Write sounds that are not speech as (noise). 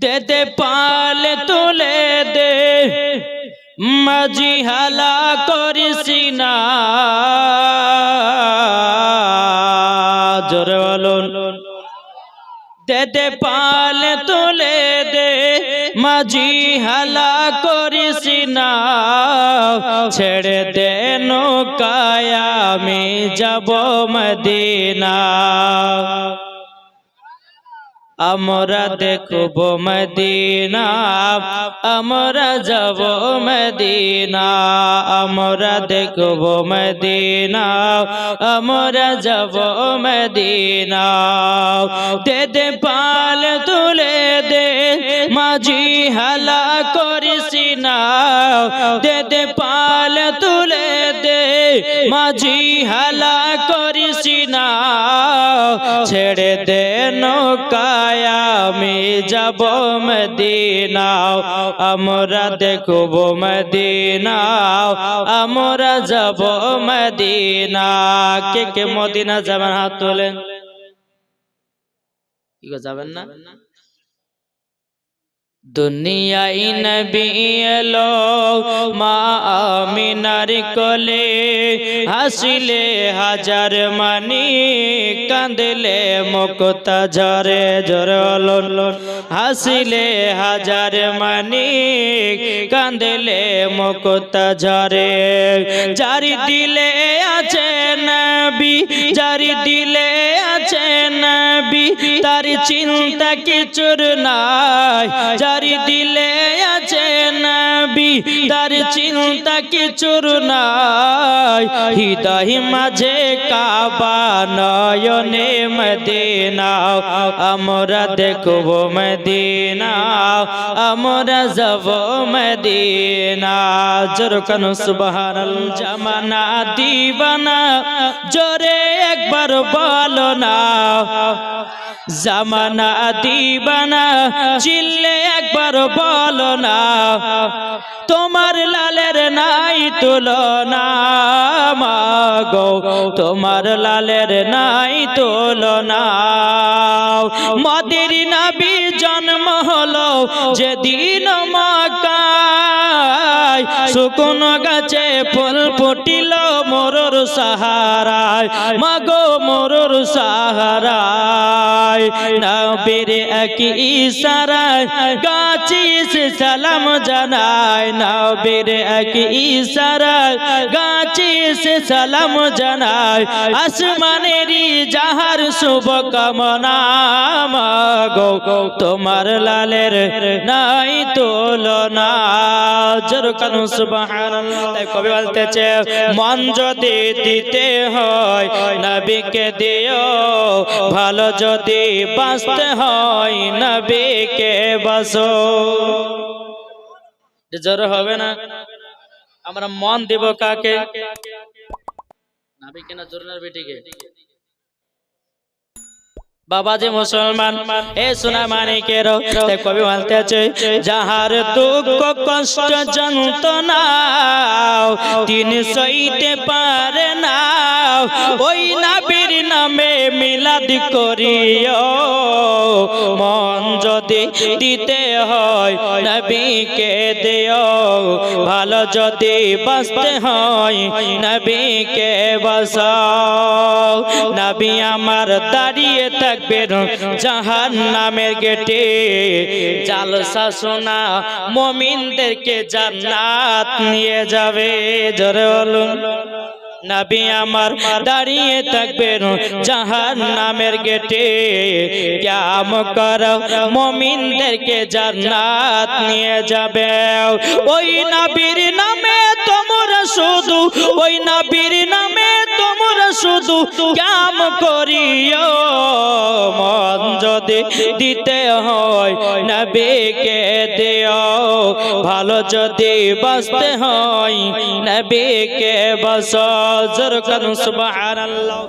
দে পাল তুলে দে। মাঝি হালা করিস না। জোরে বলুন। দে পাল তুলে দে। মাঝি হালা করিস না। ছেড়ে দে নৌকায় আমি যাব মদিনা। আমরা দেখব মদিনা, আমরা যাব মদিনা, আমরা দেখব মদিনা, আমরা যাব মদিনা। দে দে পাল তুলে দে, মাঝি হালা করিস না। দে দে পাল তুলে দে, মাঝি হালা করিস না। ছেড়ে দে নৌকায়, আমি যাব মদিনা আমরা দেখব মদিনা আমরা যাব মদিনা। কে কে মদিনা যাবেন? হাত তোলেন। কি যাবেন না? দুনিয়াই নবী এলো, মা আমিনার কোলে হাসিলে হাজার মানি কান্দলে মুক্তা ঝরে ঝরল হাসিলে হাজার মানি কান্দলে মুক্তা ঝরে জারি দিলে আছে নবী, জারি দিলে (laughs) তার চিন্তা কিছুর নাই। জারি দিলে আছে নবী, তার চিন্তা কিছুর নাই। হৃদয় মাঝে কাবা নয়নে মদিনা, আমরা দেখব মদিনা, আমরা যাব মদিনা। জোর কানু সুবহানাল জামানা দিবানা, জোরে একবার বলো না। জামানা দিবানা, চিল্লে একবার বলো না, তোমার লালের নাই তুলনা, মাগো, তোমার লালের নাই তুলনা। মদের নবী জন্ম হলো যেদিন মাকায় শুকন গাছে ফুল ফুটিল মোরর সাহারায়, মাগো মোরর সাহারায়। নবীর এক ইশারায় গাছি সে সালাম জানায়। নবীর এক ইশারায় গাছি সে সালাম জানায়। শুভ কামনা মাগো, তোমার লালের নাই তুলনা। জোর কানু কবি বলতেছে, মন যদি দিতে হয়, নবীকে দিও, ভালো যদি বাঁচতে হয় নবীকে বাসো জোর হবে না? আমরা মন দিব কাকে? নবীকে না না বেটিকে। বাবাজি মুসলমান, এ সোনা মানিকের কবি বলতেছে যাহার দুঃখ কষ্ট যন্ত্রণা, তিনি সইতে পারে না। ওই নাবির নামে মিলাদ করিও। মন যদি দিতে হয়, নবীকে দিও। ভালো যদি বাঁচতে হয়, নবীকে বসাও নবী আমার দাঁড়িয়ে থাকবেন জাহান নামের গেটে। জালসা সোনা মমিনদেরকে জান্নাত নিয়ে যাবে। জোরে বলুন। নবী আমার দাঁড়িয়ে থাকবেন জাহান নামের গেটে। ক্যাম কর মমিনদেরকে জান্নাত নিয়ে যাবে। ওই নবীর নামে তোমরা শুধু ওই নবীর শুধু কাম করিও, মন যদি দিতে হয় না বেকে দেও। ভালো যদি বাঁচতে হয়, নবীকে বস জোর করুন, সুবহানাল্লাহ।